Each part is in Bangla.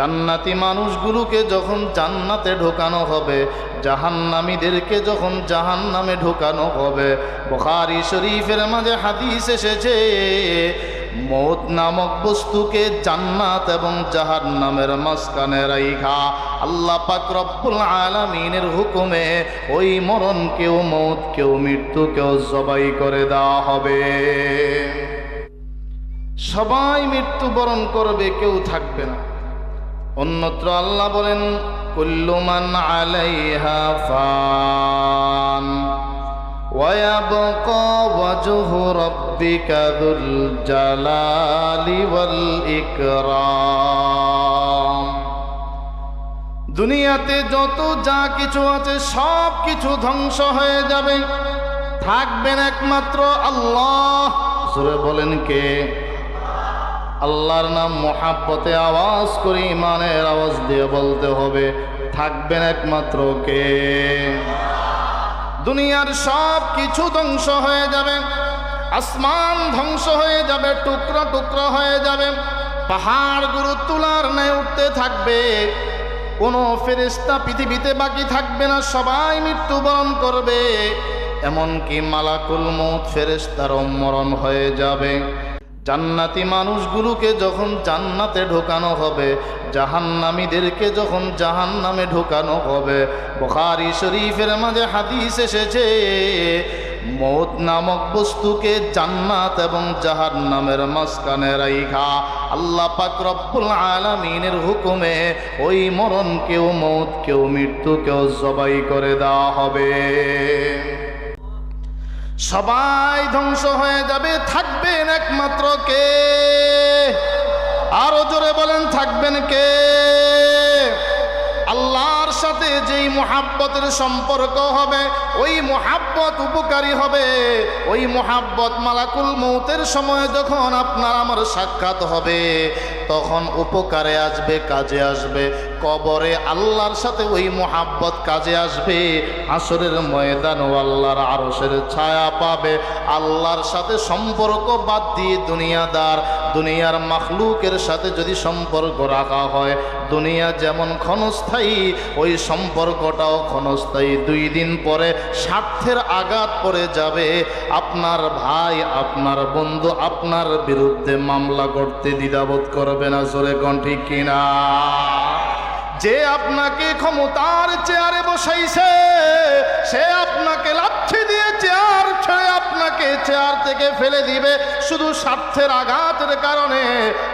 জান্নাতি মানুষগুলোকে যখন জান্নাতে ঢোকানো হবে, জাহান্নামীদেরকে যখন জাহান্নামে ঢোকানো হবে, বুখারী শরীফের মাঝে হাদিস এসেছে, মৌত নামক বস্তুকে জান্নাত এবং জাহান্নামের মাঝখানে রাইখা। আল্লাহ পাক আলামিনের হুকুমে ওই মরণ কেউ মৌত কেউ মৃত্যু কেউ জবাই করে দেওয়া হবে। সবাই মৃত্যুবরণ করবে, কেউ থাকবে না। অন্যত্র আল্লাহ বলেন কুল্লুমান আলাইহা ফান ويبقى وجه ربك ذو الجلال والإكرام দুনিয়াতে যত যা কিছু আছে সব কিছু ধ্বংস হয়ে যাবে থাকবেন একমাত্র আল্লাহ সুরে বলেন কে আল্লাহর নাম মহাব্বতে আওয়াজ করে ইমানের আওয়াজ দিয়ে বলতে হবে, থাকবেন একমাত্র কে? দুনিয়ার সব কিছু ধ্বংস হয়ে যাবে, আসমান ধ্বংস হয়ে যাবে, টুকরো টুকরো হয়ে যাবে পাহাড়গুলো তুলার ন্যায় উঠতে থাকবে, কোনো ফেরেস্তা পৃথিবীতে বাকি থাকবে না, সবাই মৃত্যুবরণ করবে, এমনকি মালাকুল মৌত ফেরেস্তার মরণ হয়ে যাবে। জান্নাতি মানুষগুলোকে যখন জান্নাতে ঢোকানো হবে, জাহান্নামীদেরকে যখন জাহান্নামে ঢোকানো হবে, বুখারী শরীফের মাঝে হাদিস এসেছে, মৌত নামক বস্তুকে জান্নাত এবং জাহান্নামের মাঝখানে রাইখা। আল্লাহ পাক আলামিনের হুকুমে ওই মরণ কেউ মৌত কেউ মৃত্যু কেউ জবাই করে দেওয়া হবে। সবাই ধ্বংস হয়ে যাবে, থাকবেন একমাত্র কে? আরও জোরে বলেন, থাকবেন কে? আল্লাহর সাথে যেই মোহাব্বতের সম্পর্ক হবে, ওই মোহাব্বত উপকারী হবে। ওই মোহাব্বত মালাকুল মৌতের সময় যখন আপনার আমার সাক্ষাৎ হবে তখন উপকারে আসবে, কাজে আসবে। কবরে আল্লাহর সাথে ওই মোহাব্বত কাজে আসবে। আসরের ময়দান ও আল্লাহর আরসের ছায়া পাবে। আল্লাহর সাথে সম্পর্ক বাদ দিয়ে দুনিয়াদার, দুনিয়ার মাখলুকের সাথে যদি সম্পর্ক রাখা হয়, দুনিয়া যেমন ক্ষণস্থায়ী, ওই সম্পর্কটাও ক্ষণস্থায়ী। দুই দিন পরে স্বার্থের আঘাত পড়ে যাবে। আপনার ভাই, আপনার বন্ধু, আপনার বিরুদ্ধে মামলা করতে দ্বিধাবোধ করবে। না জোরে কন ঠিক কিনা? যে আপনাকে ক্ষমতার চেয়ারে বসাইছে সে আপনাকে লাচ্ছি দিয়ে আপনাকে চেয়ার থেকে ফেলে দিবে শুধু স্বার্থের আঘাতের কারণে।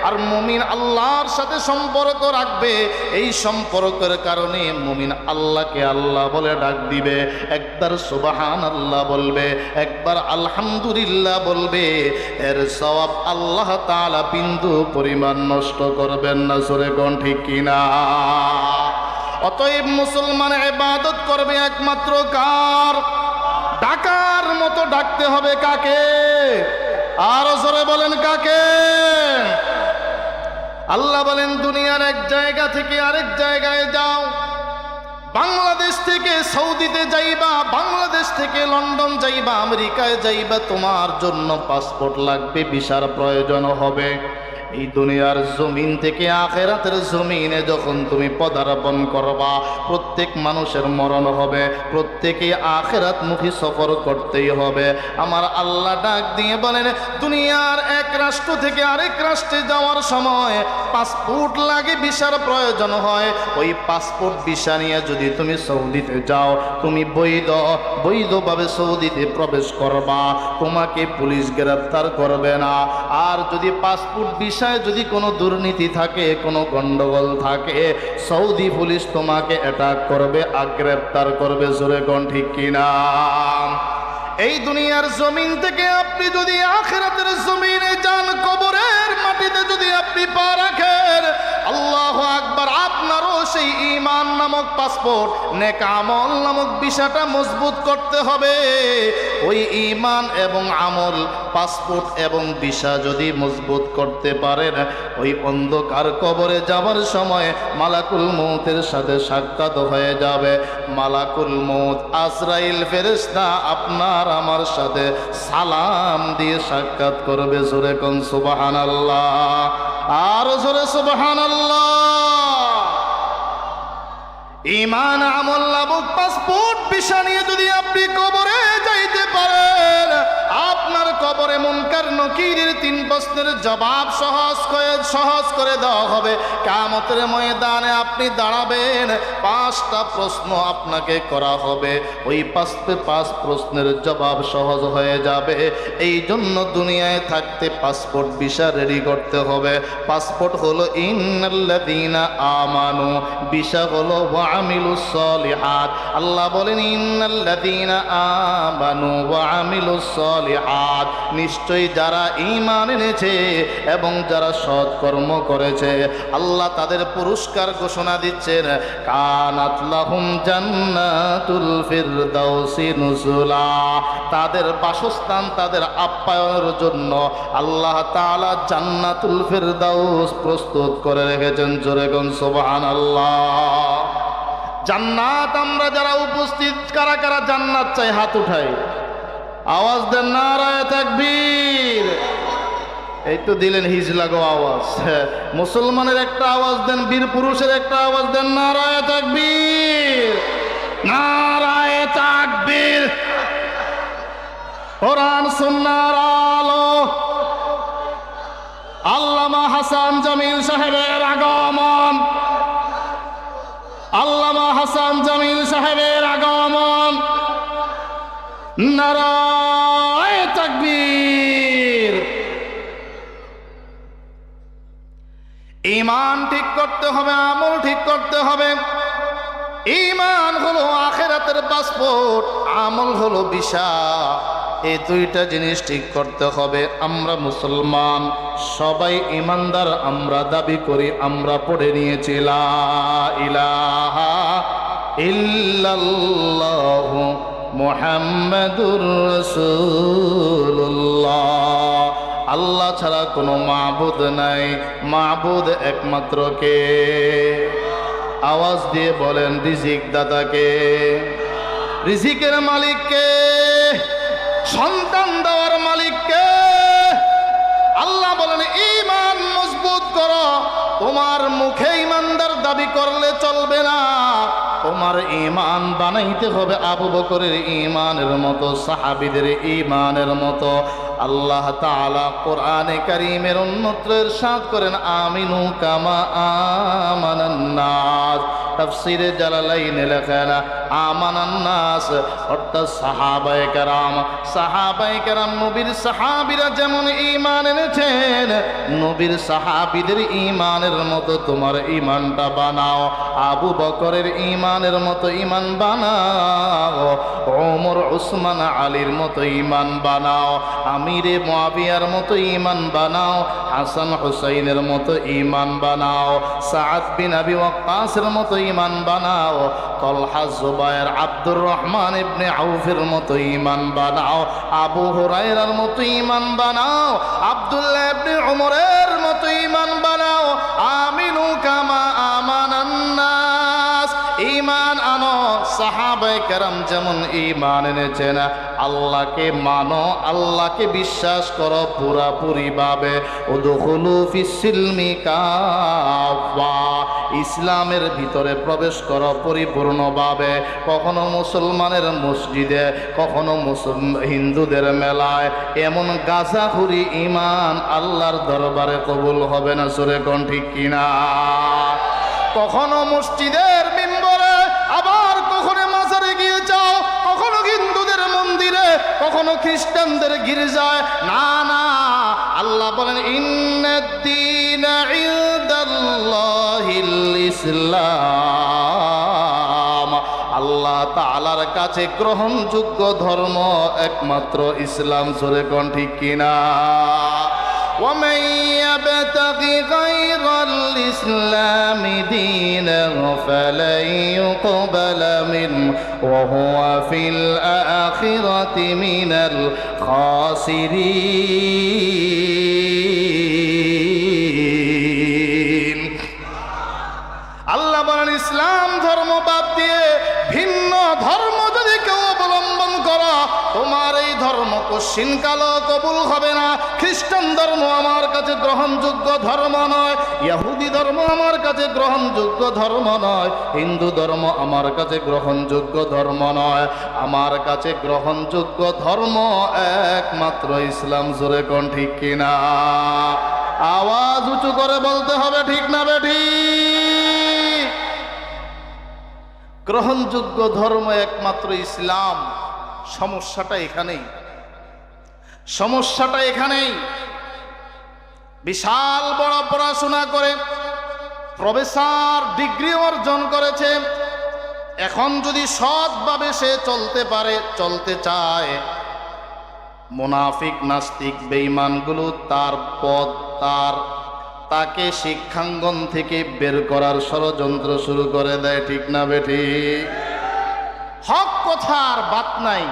আর মুমিন আল্লাহর সাথে সম্পর্ক রাখবে, এই সম্পর্কের কারণে মুমিন আল্লাহকে আল্লাহ বলে ডাক দিবে। একবার সুবাহান আল্লাহ বলবে, একবার আলহামদুলিল্লাহ বলবে, এর সওয়াব আল্লাহ তাআলা বিন্দু পরিমাণ নষ্ট করবেন না সরে কোন ঠিক কিনা? অতএব মুসলমান এবাদত করবে একমাত্র কার? ডাকার মতো ডাকতে হবে কাকে? আরও জোরে বলেন কাকে? আল্লাহ বলেন, দুনিয়ার এক জায়গা থেকে আরেক জায়গায় যাও। বাংলাদেশ থেকে সৌদিতে যাইবা, বাংলাদেশ থেকে লন্ডন যাইবা, আমেরিকায় যাইবা, তোমার জন্য পাসপোর্ট লাগবে, ভিসার প্রয়োজন হবে। এই দুনিয়ার জমিন থেকে আখেরাতের জমিনে যখন তুমি পদার্পণ করবা, প্রত্যেক মানুষের মরণ হবে প্রত্যেকে আখেরাত মুখী সফর করতেই হবে। আমার আল্লাহ ডাক দিয়ে বলেন, দুনিয়ার এক রাষ্ট্র থেকে আরেক রাষ্ট্রে যাওয়ার সময় পাসপোর্ট লাগে, ভিসার প্রয়োজন হয়। ওই পাসপোর্ট, ভিসা নিয়ে যদি তুমি সৌদিতে যাও, তুমি বৈধ, বৈধভাবে সৌদিতে প্রবেশ করবা। তোমাকে পুলিশ গ্রেপ্তার করবে না। আর যদি পাসপোর্ট ভিসায় যদি কোনো দুর্নীতি থাকে, কোনো গন্ডগোল থাকে, সৌদি পুলিশ তোমাকে অ্যাটাক করবে, আর গ্রেপ্তার করবে, জোরে কোন ঠিক কিনা? এই দুনিয়ার জমিন থেকে আপনি যদি আখেরাতের জমিনে যান, কবরের মাটিতে যদি আপনি পা রাখেন, আল্লাহ সেই ইমান নামক পাসপোর্ট, নেক আমল নামক বিষয়টা মজবুত করতে হবে। ওই ইমান এবং আমল, পাসপোর্ট এবং ভিসা যদি মজবুত করতে পারেন, ওই অন্ধকার কবরে যাবার সময় মালাকুল মৌতের সাথে সাক্ষাৎ হয়ে যাবে। মালাকুল মৌত আজরাইল ফেরেশতা আপনার আমার সাথে সালাম দিয়ে সাক্ষাৎ করবে। জোরে কোন সুবাহান আল্লাহ আর জোরে সুবাহান আল্লাহ ইমান আমল্লা বুক পাসপোর্ট বিষা নিয়ে যদি আপনি কবরে যাইতে পারেন কবরে মুনকার নকিরের তিন প্রশ্নের জবাব সহজ করে সহজ করে দেওয়া হবে। কামতের ময়দানে আপনি দাঁড়াবেন, পাঁচটা প্রশ্ন আপনাকে করা হবে। ওই পাঁচ পাঁচ প্রশ্নের জবাব সহজ হয়ে যাবে। এই জন্য দুনিয়ায় থাকতে পাসপোর্ট ভিসা রেডি করতে হবে। পাসপোর্ট হলো ইন্নাল্লাযীনা আমানু, ভিসা হলো ওয়ামিলুস সলিহাত। আল্লাহ বলেন, ইন্নাল্লাযীনা আমানু ওয়ামিলুস সলিহাত। নিশ্চয়ই যারা ঈমান এনেছে এবং যারা সৎকর্ম করেছে, আল্লাহ তাদের পুরস্কার ঘোষণা দিচ্ছেন, কানাত লাহুম জান্নাতুল ফিরদাউসি নুজুলা। তাদের বাসস্থান তাদের আপ্যায়নের জন্য আল্লাহ তাআলা জান্নাতুল ফিরদাউস প্রস্তুত করে রেখেছেন জোরে কোন সুবহানাল্লাহ। জান্নাত আমরা যারা উপস্থিত, কারা কারা জান্নাত চাই হাত উঠাই আওয়াজ দেন নারায় তাকবীর। এই তো দিলেন হিজলাগো আওয়াজ। হ্যাঁ, মুসলমানের একটা আওয়াজ দেন বীর পুরুষের একটা আওয়াজ দেন নারায় তাকবীর। নারায় তাকবীর। কোরআন সুন্নার আলো। আল্লামা হাসান জামিল সাহেবের আগমন। আল্লামা হাসান জামিল সাহেবের আগমন। নারায় ইমান ঠিক করতে হবে, আমল ঠিক করতে হবে। ইমান হলো আখেরাতের পাসপোর্ট, আমল হলো বিশা এই দুইটা জিনিস ঠিক করতে হবে। আমরা মুসলমান, সবাই ইমানদার আমরা দাবি করি, আমরা পড়ে নিয়েছি ইলাহা রাসূলুল্লাহ। আল্লাহ ছাড়া কোনো মাহবুদ নাই। মাহবুদ একমাত্র কে? আওয়াজ দিয়ে বলেন, রিজিক দাদাকে রিজিকের মালিককে সন্তান দেওয়ার মালিককে আল্লাহ বলেন ইমান মজবুত করো। তোমার মুখে ইমানদার দাবি করলে চলবে না। তোমার ইমান বানাইতে হবে আবু বকরের ইমানের মতো, সাহাবিদের ইমানের মতো। আল্লাহ তাআলা কোরআনে কারীমের অন্যত্রের সাথ করেন, আমিনু কামা আমানান্নাস। তাফসিরে জালালাইনে লেখেন, আমানান্নাস। অর্থাৎ সাহাবায়ে কেরাম। সাহাবায়ে কেরাম নবীর সাহাবিরা যেমন ঈমান এনেছেন, নবীর সাহাবিদের ঈমানের মতো তোমার ঈমানটা বানাও। আবু বকরের ঈমানের মতো ঈমান বানাও। ওমর উসমান আলীর মতো ইমান বানাও, আমিরে মুয়াবিয়ার মতো ইমান বানাও, হাসান হুসাইনের মতো ইমান বানাও সাদ বিন আবি ওয়াক্কাসের মতো ইমান বানাও, তলহা জুবায়ের আব্দুর রহমান ইবনে আউফের মতো ইমান বানাও, আবু হুরায়রার মতো ইমান বানাও, আব্দুল্লাহ ইবনে উমরের মতো ইমান বানাও, আমিনু কামা আমানান্নাস ঈমান আনো সাহাবায়ে কেরাম যেমন ঈমান এনেছেন আল্লাহকে মানো, আল্লাহকে বিশ্বাস করো পুরাপুরি ভাবে উদখুলু ফিসিলমি কাফা, ইসলামের ভিতরে প্রবেশ করো পরিপূর্ণভাবে। কখনো মুসলমানের মসজিদে, কখনো মুসলম হিন্দুদের মেলায়। এমন গাছাখুরি ইমান আল্লাহর দরবারে কবুল হবে না সুরে কোন ঠিক কিনা? কখনো মসজিদের কখনো খ্রিস্টানদের গির্জায়? না না। আল্লাহ বলেন ইন্দিন ইসলাম। আল্লাহ তালার কাছে গ্রহণযোগ্য ধর্ম একমাত্র ইসলাম। সরে কোন ঠিক কিনা? ومن يبتغ غير الإسلام دينا فلن يقبل منه. وهو في الآخرة من الخاسرين. কালো কবুল হবে না। খ্রিস্টান ধর্ম আমার কাছে গ্রহণযোগ্য ধর্ম নয়। ইহুদি ধর্ম আমার কাছে গ্রহণযোগ্য ধর্ম নয়। হিন্দু ধর্ম আমার কাছে গ্রহণযোগ্য ধর্ম নয়। আমার কাছে গ্রহণযোগ্য ধর্ম একমাত্র ইসলাম জোরে কোন ঠিক কিনা? আওয়াজ উঁচু করে বলতে হবে, ঠিক না বেঠি? গ্রহণযোগ্য ধর্ম একমাত্র ইসলাম। সমস্যাটা এখানেই। সমস্যাটা এখানেই। বিশাল বড় পড়াশোনা করে প্রফেসর ডিগ্রি অর্জন করেছে। এখন যদি সৎভাবে সে চলতে পারে, চলতে চায়, মোনাফিক নাস্তিক বেঈমানগুলো তার পদ তার, তাকে শিক্ষাঙ্গন থেকে বের করার ষড়যন্ত্র শুরু করে দেয়, ঠিক না বেঠি হক কথার বাত নাই।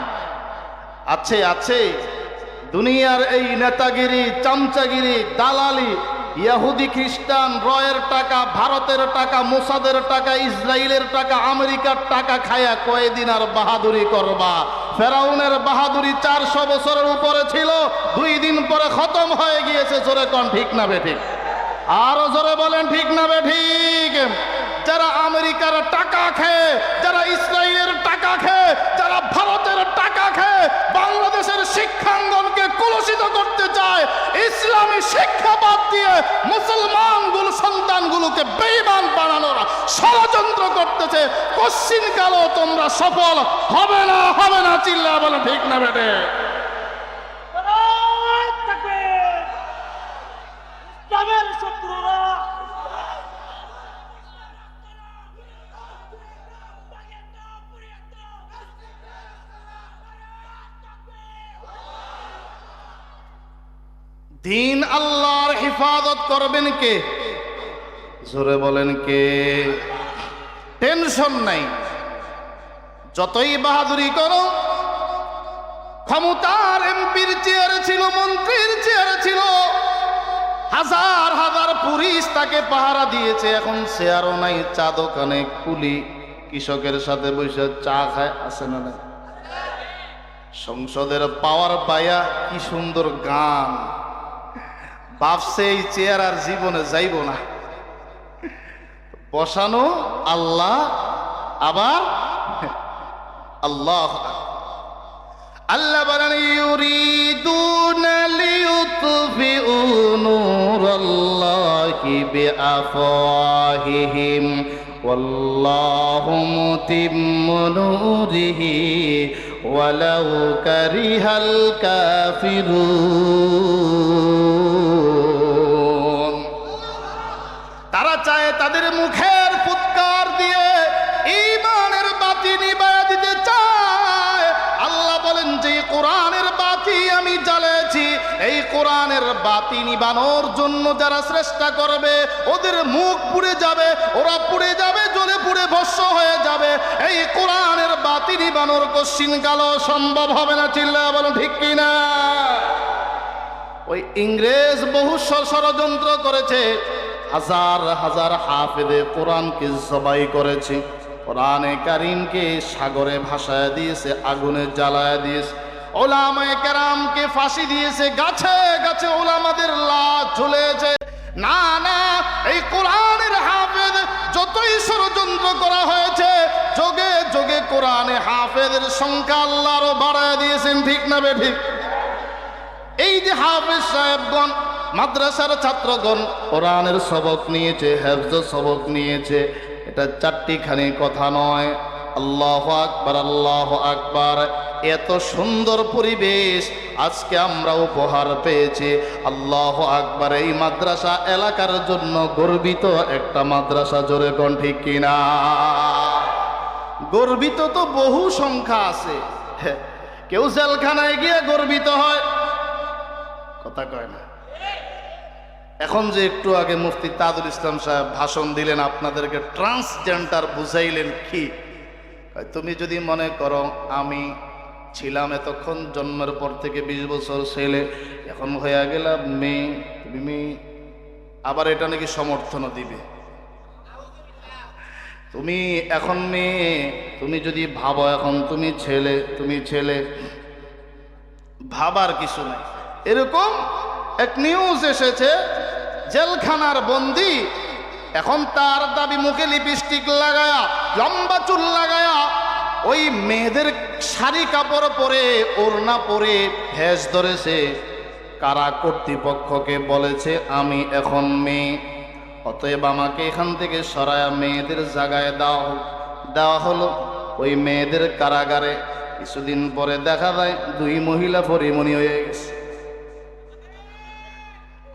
আছে আছে। দুনিয়ার এই নেতাগিরি, চামচাগিরি, দালালি, ইয়াহুদি খ্রিস্টান, রয়ের টাকা, ভারতের টাকা, মোসাদের টাকা ইসরায়েলের টাকা, আমেরিকার টাকা খায়া কয়েদিন আর বাহাদুরি করবা? ফেরাউনের বাহাদুরি চারশো বছরের উপরে ছিল, দুই দিন পরে খতম হয়ে গিয়েছে, জোরে কন ঠিক না বেঠিক আরও জোরে বলেন ঠিক না বেঠিক যারা আমেরিকার টাকা খেয়ে, যারা ইসরায়েলের টাকা খেয়ে, যারা ভারতের টাকা খেয়ে বাংলাদেশের শিক্ষাঙ্গনকে কলুষিত করতে চায়, ইসলামী শিক্ষা বাদ দিয়ে মুসলমানগুলো, সন্তানগুলোকে বেইমান বানানোর ষড়যন্ত্র করতেছে। কশ্চিন তোমরা সফল হবে না হবে না চিল্লা বলে ঠিক না বেটে। দিন আল্লাহর হিফাজত করবেন কে? জোরে বলেন কে? টেনশন নাই। যতই বাহাদুরি করো, ক্ষমতার এমপির চেয়ারে ছিল, মন্ত্রীর চেয়ারে ছিল, হাজার হাজার পুলিশ তাকে পাহারা দিয়েছে, এখন চেয়ারও নাই চা দোকানে কুলি, কৃষকের সাথে বসে চা খায় আসে না? সংসদের পাওয়ার পায়া কি সুন্দর গান। ভাবছে এই চেয়ার আর জীবনে যাইব না বসানো আল্লাহ আবার আল্লাহ আল্লাহ বলেন ইউরিদুনা লিইউতফিউ নূরাল্লাহি বিআফওয়াহিহিম والله متم نوره ولو كره الكافرون তাদের মুখের ফুৎকার দিয়ে ইমানের বাতি নিবায়া দিতে চায়। আল্লাহ বলেন, যে কোরআনের বাতি আমি জ্বালেছি এই কোরআনের বাতি নিবানোর জন্য যারা চেষ্টা করবে, ওদের মুখ পুড়ে যাবে, ওরা পুড়ে যাবে, জ্বলে পুড়ে ভস্য হয়ে যাবে। এই কোরআনের বাতি নিবানোর কশ্চিন কালো সম্ভব হবে না। চিল্লা বলো ঠিক কিনা ওই ইংরেজ বহু ষড়যন্ত্র করেছে। হাজার হাজার হাফেদে কোরআনকে জবাই করেছে। কোরআনে কারিমকে সাগরে ভাসায় দিয়েছে, আগুনে জ্বালায় দিয়েছে। ওলামায়ে কেরামকে ফাঁসি দিয়েছে, গাছে গাছে ওলামাদের লাশ ঝুলেছে। না না, এই কোরআনের হাফেজ যতই ষড়যন্ত্র করা হয়েছে, যোগে যোগে কোরআনে হাফেজের সংখ্যা আল্লাহ আরও বাড়ায় দিয়েছেন, ঠিক না বে ঠিক? এই যে হাফেজ সাহেবগণ মাদ্রাসার ছাত্রগণ কোরআনের সবক নিয়েছে, হেফজ সবক নিয়েছে। এটা চারটিখানি কথা নয়। আল্লাহ আকবার আল্লাহ আকবার। এত সুন্দর পরিবেশ আজকে আমরা উপহার পেয়েছি। আল্লাহ আকবার, এই মাদ্রাসা এলাকার জন্য গর্বিত একটা মাদ্রাসা, জোরে কোন ঠিক কিনা? গর্বিত তো বহু সংখ্যা আছে। কেউ জেলখানায় গিয়ে গর্বিত হয়, কথা কয় না। এখন যে একটু আগে মুফতি তাজুল ইসলাম সাহেব ভাষণ দিলেন, আপনাদেরকে ট্রান্সজেন্ডার বুঝাইলেন কি? তুমি যদি মনে করো আমি ছিলাম এতক্ষণ জন্মের পর থেকে বিশ বছর ছেলে, এখন হয়ে গেলাম মেয়ে, তুমি মেয়ে, আবার এটা নাকি সমর্থনও দিবে? তুমি এখন মেয়ে, তুমি যদি ভাবো এখন তুমি ছেলে তুমি ছেলে, ভাবার কিছু নাই। এরকম এক নিউজ এসেছে জেলখানার বন্দি। এখন তার দাবি মুখে লিপস্টিক লাগায়া, লম্বা চুল লাগায়া, ওই মেয়েদের শাড়ি কাপড় পরে, ওড়না পরে ভেস ধরেছে। কারা কর্তৃপক্ষকে বলেছে, আমি এখন মেয়ে। অতএব আমাকে এখান থেকে সরায়া মেয়েদের জায়গায় দাও। দেওয়া হলো। ওই মেয়েদের কারাগারে কিছুদিন পরে দেখা যায়, দুই মহিলা পরিমণি হয়ে গেছে।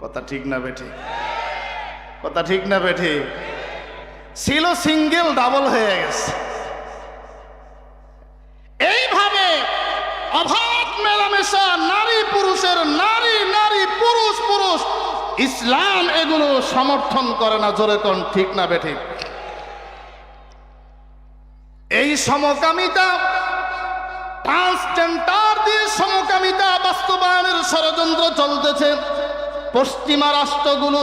কথা ঠিক না বেঠি। কথা ঠিক না বেঠি। ছিল সিঙ্গেল ডাবল হয়ে গেছে। এইভাবে অভাব, মেলামেশা, নারী পুরুষের নারী নারী পুরুষ পুরুষ, ইসলাম এগুলো সমর্থন করে না, জোরে কোন ঠিক না বেঠিক এই সমকামিতা ট্রান্সজেন্ডার দিয়ে সমকামিতা বাস্তবায়নের ষড়যন্ত্র চলতেছে। পশ্চিমা রাষ্ট্রগুলো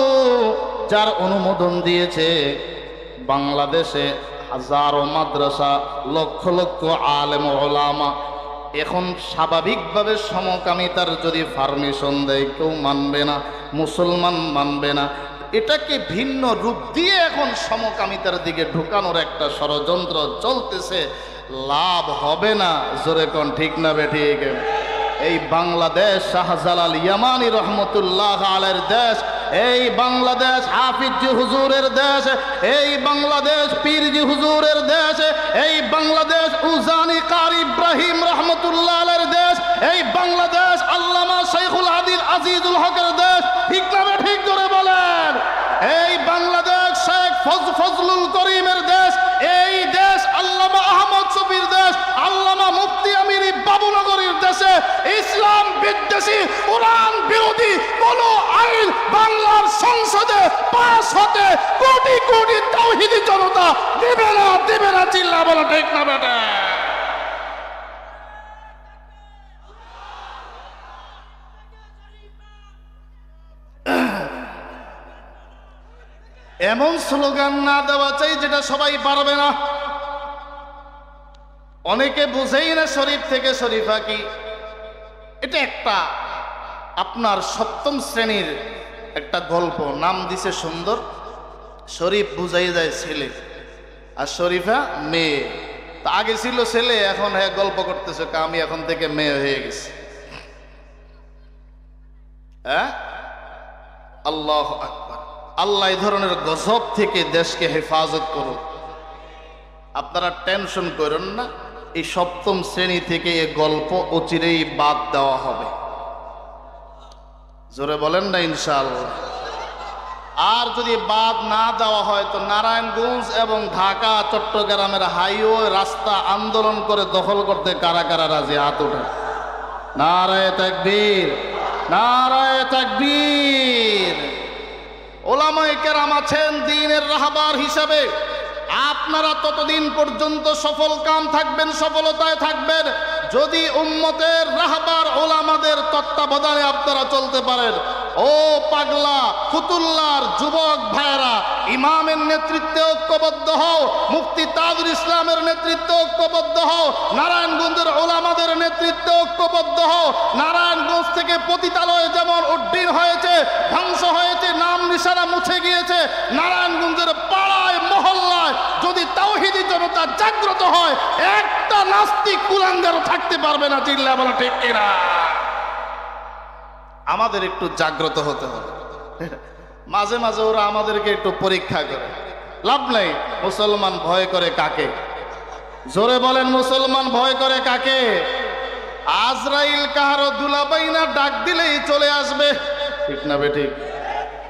যার অনুমোদন দিয়েছে, বাংলাদেশে হাজারো মাদ্রাসা, লক্ষ লক্ষ আলেম ওলামা। এখন স্বাভাবিকভাবে সমকামিতার যদি পারমিশন দেয়, কেউ মানবে না, মুসলমান মানবে না। এটাকে ভিন্ন রূপ দিয়ে এখন সমকামিতার দিকে ঢুকানোর একটা ষড়যন্ত্র চলতেছে। লাভ হবে না, জোরে কোন ঠিক না বে ঠিক? এই বাংলাদেশ শাহজালাল ইয়ামানি রহমতুল্লাহ আলের দেশ, এই বাংলাদেশ হাফিজি হুজুরের দেশ, এই বাংলাদেশ পীরজি হুজুরের দেশ, এই বাংলাদেশ উজানি কার ইব্রাহিম রহমতুল্লাহ আলের দেশ, এই বাংলাদেশ আল্লামা শেখুল আদিল আজিজুল হকের দেশ। ঠিক না বে ঠিক করে বলেন। এই বাংলাদেশ শেখ ফজ ফজলুল করিমের দেশ, এই দেশ আল্লামা আহমদ শফির দেশ, আল্লামা মুফতি বাবুনগরীর দেশে ইসলাম বিদ্বেষী, কোরআন বিরোধী কোন আইন বাংলার সংসদে পাস হতে কোটি কোটি তাওহিদি জনতা দেবে না দেবে না, চিল্লা বলা, ঠিক না এমন স্লোগান না দেওয়া চাই যেটা সবাই পারবে না। অনেকে বুঝেই না শরীফ থেকে শরীফা কি। এটা একটা আপনার সপ্তম শ্রেণির একটা গল্প। নাম দিছে সুন্দর, শরীফ বুঝাই যায় ছেলে। আর শরীফা মেয়ে। তা আগে ছিল ছেলে, এখন হ্যাঁ গল্প করতেছে আমি এখন থেকে মেয়ে হয়ে গেছি। হ্যাঁ? আল্লাহ আকবার। আল্লাহ এই ধরনের গজব থেকে দেশকে হেফাজত করুন আপনারা টেনশন করেন না। এই সপ্তম শ্রেণি থেকে এ গল্প অচিরেই বাদ দেওয়া হবে। জোরে বলেন না ইনশাআল্লাহ। আর যদি বাদ না দেওয়া হয় তো নারায়ণগঞ্জ এবং ঢাকা, চট্টগ্রামের হাইওয়ে রাস্তা আন্দোলন করে দখল করতে কারা কারা রাজি? হাত ওঠে নারায় তাকবীর নারায় তাকবীর। ওলামায়ে কেরাম আছেন দিনের রাহাবার হিসাবে। আপনারা ততদিন পর্যন্ত সফল কাম থাকবেন, সফলতায় থাকবেন। যদি উম্মতের রাহবার ওলামাদের তত্ত্বাবধানে আপনারা চলতে পারেন। ও পাগলা ফুতুল্লার যুবক ভাইয়েরা, ইমামের নেতৃত্বে ঐক্যবদ্ধ হও, মুফতি তাজুল ইসলামের নেতৃত্বে ঐক্যবদ্ধ হও, নারায়ণগঞ্জের ওলামাদের নেতৃত্বে ঐক্যবদ্ধ হও। নারায়ণগঞ্জ থেকে পতিতালয় যেমন উড্ডীন হয়েছে, ধ্বংস হয়েছে, নাম নিশানা মুছে গিয়েছে, নারায়ণগঞ্জের পাড়ায় তাওহিদি জনতা জাগ্রত হয়, একটা নাস্তিক কুলাঙ্গারও থাকতে পারবে না চিল্লা বলা ঠিক কিনা? আমাদের একটু জাগ্রত হতে হবে। মাঝে মাঝে ওরা আমাদেরকে একটু পরীক্ষা করে। লাভ নাই, মুসলমান ভয় করে কাকে? জোরে বলেন, মুসলমান ভয় করে কাকে? আজরাইল কাহারো দুলাবাই না ডাক দিলেই চলে আসবে। ঠিক না বে ঠিক?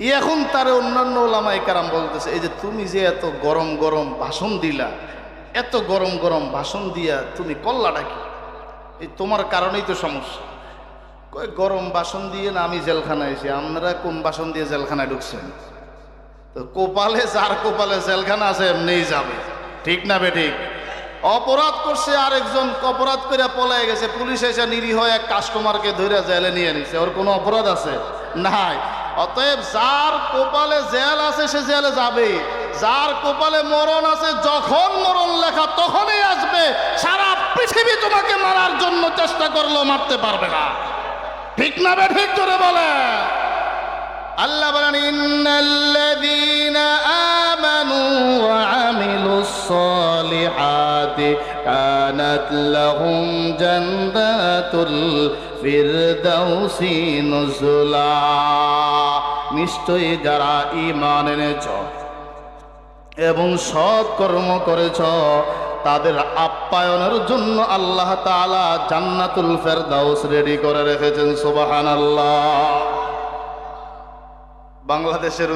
এখন তার অন্যান্য ওলামাই কারাম বলতেছে, এই যে তুমি যে এত গরম গরম ভাষণ দিলা, এত গরম গরম ভাষণ দিয়া তুমি কল্লাটা কি? এই তোমার কারণেই তো সমস্যা। কয়, গরম বাসন দিয়ে না আমি জেলখানায় এসে, আপনারা কোন বাসন দিয়ে জেলখানায় ঢুকছেন? তো কোপালে, যার কোপালে জেলখানা আছে, এমনিই যাবে। ঠিক না বে ঠিক? অপরাধ করছে আরেকজন, অপরাধ করে পলায় গেছে, পুলিশ এসে নিরীহ এক কাস্টমারকে ধরে জেলে নিয়ে নিছে। ওর কোনো অপরাধ আছে? নাই। অতএব যার কোপালে জেল আছে, সে জেলে যাবে। যার কোপালে মরণ আছে, যখন মরণ লেখা তখনই আসবে। সারা পৃথিবী তোমাকে মারার জন্য চেষ্টা করলেও মারতে পারবে না। ঠিক না বে, ঠিক করে বলে। আল্লাহ বলেন, ইন্নাল্লাযীনা আমানু ওয়া আমিলুস সালিহাতি কানাত লাহুম জান্নাতুল ফিরদাউসি নুজুলা। নিশ্চয়ই যারা ঈমান এনেছ এবং সৎ কর্ম করেছ, তাদের আপ্যায়নের জন্য আল্লাহ তাআলা জান্নাতুল ফেরদাউস রেডি করে রেখেছেন সুবাহান আল্লাহ বাংলাদেশের